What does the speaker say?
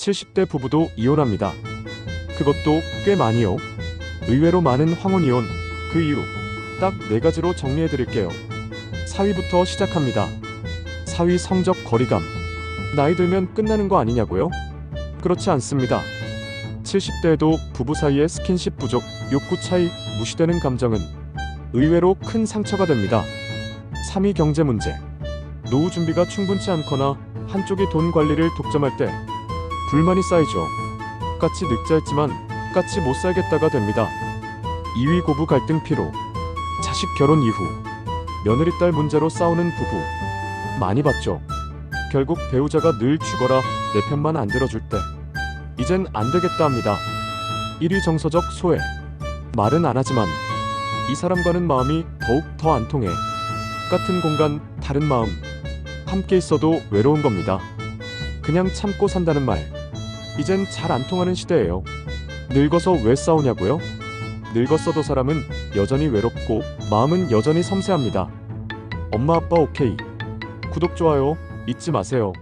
70대 부부도 이혼합니다. 그것도 꽤 많이요. 의외로 많은 황혼 이혼. 그 이유 딱 네 가지로 정리해 드릴게요. 사위부터 시작합니다. 사위 성적 거리감. 나이 들면 끝나는 거 아니냐고요? 그렇지 않습니다. 70대에도 부부 사이의 스킨십 부족, 욕구 차이, 무시되는 감정은 의외로 큰 상처가 됩니다. 3위 경제 문제. 노후 준비가 충분치 않거나 한쪽이 돈 관리를 독점할 때 불만이 쌓이죠. 똑같이 늙자했지만 똑같이 못 살겠다가 됩니다. 2위 고부 갈등 피로. 자식 결혼 이후 며느리 딸 문제로 싸우는 부부 많이 봤죠. 결국 배우자가 늘 죽어라 내 편만 안 들어줄 때 이젠 안 되겠다 합니다. 1위 정서적 소외. 말은 안 하지만 이 사람과는 마음이 더욱 더 안 통해. 같은 공간, 다른 마음. 함께 있어도 외로운 겁니다. 그냥 참고 산다는 말. 이젠 잘 안 통하는 시대예요. 늙어서 왜 싸우냐고요? 늙었어도 사람은 여전히 외롭고 마음은 여전히 섬세합니다. 엄마 아빠 오케이. 구독 좋아요 잊지 마세요.